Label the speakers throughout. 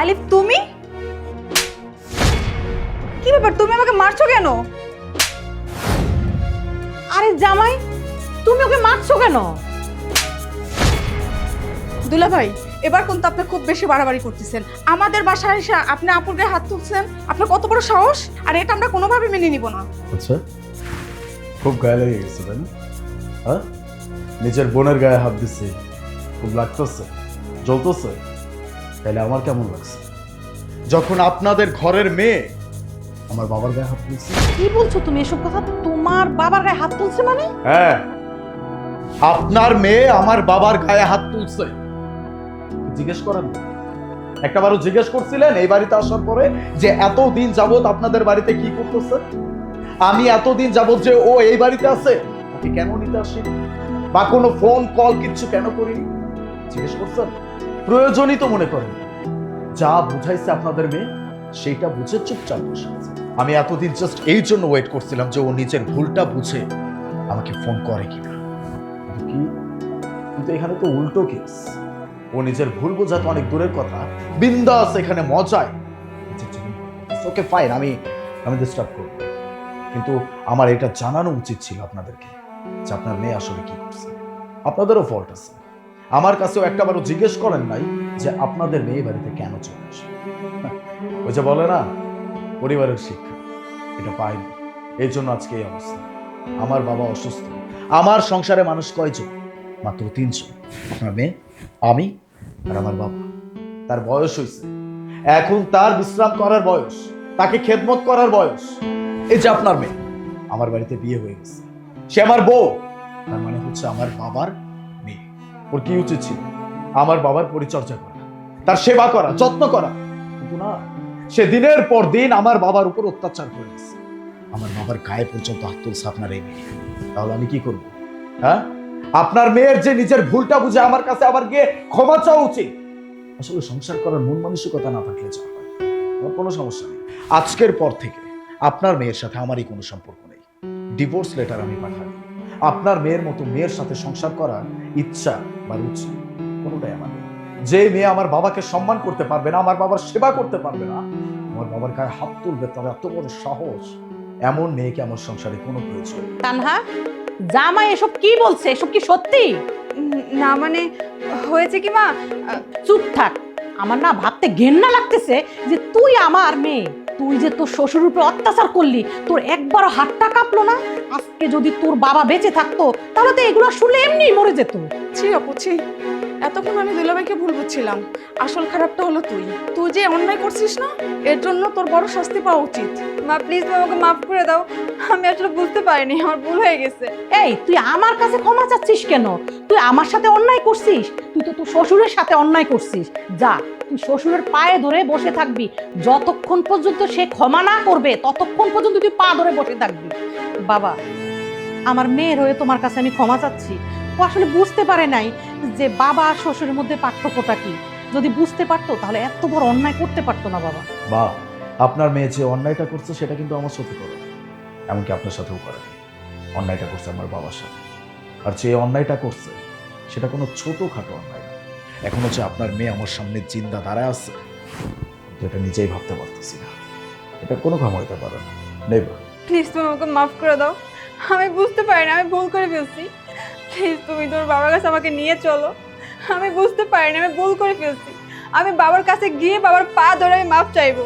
Speaker 1: আলিফ, তুমি? কি ব্যাপার, তুমি আমাকে মারছো কেন?
Speaker 2: আরে জামাই, তুমি ওকে মারছো কেন?
Speaker 1: দুলা ভাই এবার কিন্তু আপনি খুব বেশি বাড়াবাড়ি করতেছেন। আমাদের বাসায় এসে আপনি আপুর গায়ে হাত তুলছেন, আপনার কত বড় সাহস? আর এটা আমরা কোনোভাবে মেনে নিব না।
Speaker 3: আচ্ছা খুব গায়ে লেগে গেছে, তাই হ্যাঁ? নিজের বোনের গায়ে হাত দিচ্ছে খুব লাগতেছে, জ্বলতেছে। তাহলে আমার কেমন লাগছে? যখন আপনাদের ঘরের মেয়ে আমার বাবার গায়ে হাত তুলছে।
Speaker 2: কি বলছো তুমি? এসব কথা তোমার বাবার গায়ে হাত তুলছে মানে?
Speaker 3: হ্যাঁ। আপনার মেয়ে আমার বাবার গায়ে হাত তুলছে। জিজ্ঞেস করেন। একটাবারও জিজ্ঞেস করছিলেন এই বাড়িতে আসার পরে যে এতদিন যাবত আপনাদের বাড়িতে কি করতেছে? আমি এতদিন যাবত যে ও এই বাড়িতে আছে ওকে কেন নিতে আসিনি? বা কোনো ফোন কল কিচ্ছু কেন করিনি? জিজ্ঞেস করছেন? প্রয়োজনই তো মনে করেন। যা বুঝাইছে আপনাদের মেয়ে, সেইটা বুঝে চুপচাপ বসে। আমি এতদিন জাস্ট এই জন্য ওয়েট করছিলাম যে ও নিজের ভুলটা বুঝে আমাকে ফোন করে কিনা। কি? কিন্তু এখানে তো উল্টো কেস ও নিজের ভুল বোঝা তো অনেক দূরের কথা। বিন্দাস এখানে মজায়। ওকে ফাইন আমি আমি ডিস্টার্ব করব। কিন্তু আমার এটা জানানো উচিত ছিল আপনাদেরকে যে আপনার মেয়ে আসলে কি করছে। আপনাদেরও ফল্ট আছে। আমার কাছেও একটাবারও জিজ্ঞেস করেন নাই যে আপনাদের মেয়ে বাড়িতে কেন চলে আসে? ওই যে বলে না, পরিবারের শিক্ষা, এটা পাইনি এই জন্য আজকে এই অবস্থা। আমার বাবা অসুস্থ। আমার সংসারে মানুষ কয়জন? মাত্র তিনজন। আপনার মেয়ে, আমি আর আমার বাবা। তার বয়স হয়েছে এখন তার বিশ্রাম করার বয়স, তাকে খেদমত করার বয়স। এই যে আপনার মেয়ে, আমার বাড়িতে বিয়ে হয়ে গেছে। সে আমার বউ। তার মানে হচ্ছে আমার বাবার ওর কি উচিত ছিল? আমার বাবার পরিচর্যা করা, তার সেবা করা, যত্ন করা। কিন্তু না, সে দিনের পর দিন আমার বাবার উপর অত্যাচার করে আমার বাবার গায়ে পর্যন্ত হাত তুলছে আপনার এই মেয়ে। তাহলে আমি কি করব? হ্যাঁ? আপনার মেয়ের যে নিজের ভুলটা বুঝে আমার কাছে আবার গিয়ে ক্ষমা চাওয়া উচিত। আসলে সংসার করার মন মানসিকতা না থাকলে হয় আমার কোনো সমস্যা নেই। আজকের পর থেকে আপনার মেয়ের সাথে আমারই কোনো সম্পর্ক নেই। ডিভোর্স লেটার আমি পাঠাই আপনার মেয়ের মতো মেয়ের সাথে সংসার করার ইচ্ছা বা রুচি কোনোটাই আমার যে মেয়ে আমার বাবাকে সম্মান করতে পারবে না আমার বাবার সেবা করতে পারবে না আমার বাবার গায়ে হাত তুলবে তবে এত বড় সাহস। এমন মেয়েকে আমার সংসারে কোনো প্রয়োজন।
Speaker 2: তানহা জামাই এসব কি বলছে? এসব কি সত্যি?
Speaker 1: না মানে হয়েছে কি মা?
Speaker 2: চুপ থাক। আমার না ভাবতে ঘেন্না লাগতেছে যে তুই আমার মেয়ে। তুই যে তোর শ্বশুর উপরে অত্যাচার করলি তোর একবারও হাতটা কাঁপলো না? আজকে যদি তোর বাবা বেঁচে থাকতো তাহলে তো এগুলো শুনলে এমনি মরে যেত।
Speaker 1: ছি আপু ছি। এতক্ষণ আমি দুলাভাইকে ভুল বুঝছিলাম। আসল খারাপটা হলো তুই। তুই যে অন্যায় করছিস না এর জন্য তোর বড় শাস্তি পাওয়া উচিত।
Speaker 4: মা প্লিজ আমাকে মাফ করে দাও। আমি আসলে বুঝতে পারিনি আমার ভুল হয়ে গেছে।
Speaker 2: এই তুই আমার কাছে ক্ষমা চাচ্ছিস কেন? তুই আমার সাথে অন্যায় করছিস? তুই তো তোর শ্বশুরের সাথে অন্যায় করছিস। যা, তুই শ্বশুরের পায়ে ধরে বসে থাকবি। যতক্ষণ পর্যন্ত সে ক্ষমা না করবে, ততক্ষণ পর্যন্ত তুই পা ধরে বসে থাকবি। বাবা, আমার মেয়ের হয়ে তোমার কাছে আমি ক্ষমা চাচ্ছি। ও আসলে বুঝতে পারে নাই যে বাবা আর শ্বশুরের মধ্যে পার্থক্যটা কি। যদি বুঝতে পারতো, তাহলে এত বড় অন্যায় করতে পারতো না বাবা।
Speaker 3: বা, আপনার মেয়ে যে অন্যায়টা করছে, সেটা কিন্তু আমার সাথে করে। এমনকি আপনার সাথেও করে। অন্যায়টা করছে আমার বাবার সাথে। আর যে অন্যায়টা করছে সেটা কোনো ছোটখাটো অন্যায় না। এখন হচ্ছে আপনার মেয়ে আমার সামনে চিন্তা দাঁড়ায় আছে। কিন্তু এটা নিজেই ভাবতে পারতেছি না। এটা কোনো ক্ষমা হতে পারে না। নেবা
Speaker 4: প্লিজ তুমি আমাকে মাফ করে দাও। আমি বুঝতে পারি না, আমি ভুল করে ফেলছি। প্লিজ তুমি তোর বাবার কাছে আমাকে নিয়ে চলো। আমি বুঝতে পারি না, আমি ভুল করে ফেলছি। আমি বাবার কাছে গিয়ে বাবার পা ধরে আমি মাফ চাইব।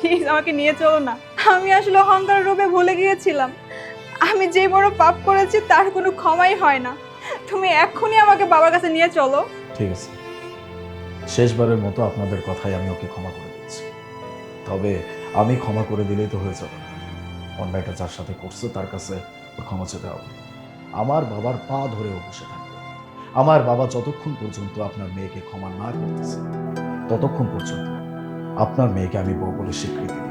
Speaker 4: প্লিজ আমাকে নিয়ে চলো না। আমি আসলে অহংকার রূপে ভুলে গিয়েছিলাম। আমি যে বড় পাপ করেছি তার কোনো ক্ষমাই হয় না। তুমি এক্ষুনি আমাকে বাবার কাছে নিয়ে চলো।
Speaker 3: ঠিক আছে। শেষবারের মতো আপনাদের কথাই আমি ওকে ক্ষমা করে দিচ্ছি। তবে আমি ক্ষমা করে দিলেই তো হয়ে যাবে। না অন্যায়টা যার সাথে করছে তার কাছে ওর ক্ষমা চেতে হবে আমার বাবার পা ধরে ও বসে থাকবে। আমার বাবা যতক্ষণ পর্যন্ত আপনার মেয়েকে ক্ষমা না করতেছে ততক্ষণ পর্যন্ত আপনার মেয়েকে আমি বউ বলে স্বীকৃতি দিব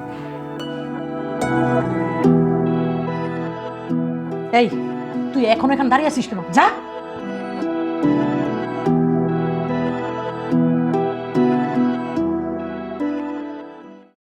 Speaker 2: এই তুই এখন এখানে দাঁড়িয়ে আছিস কেন? যা!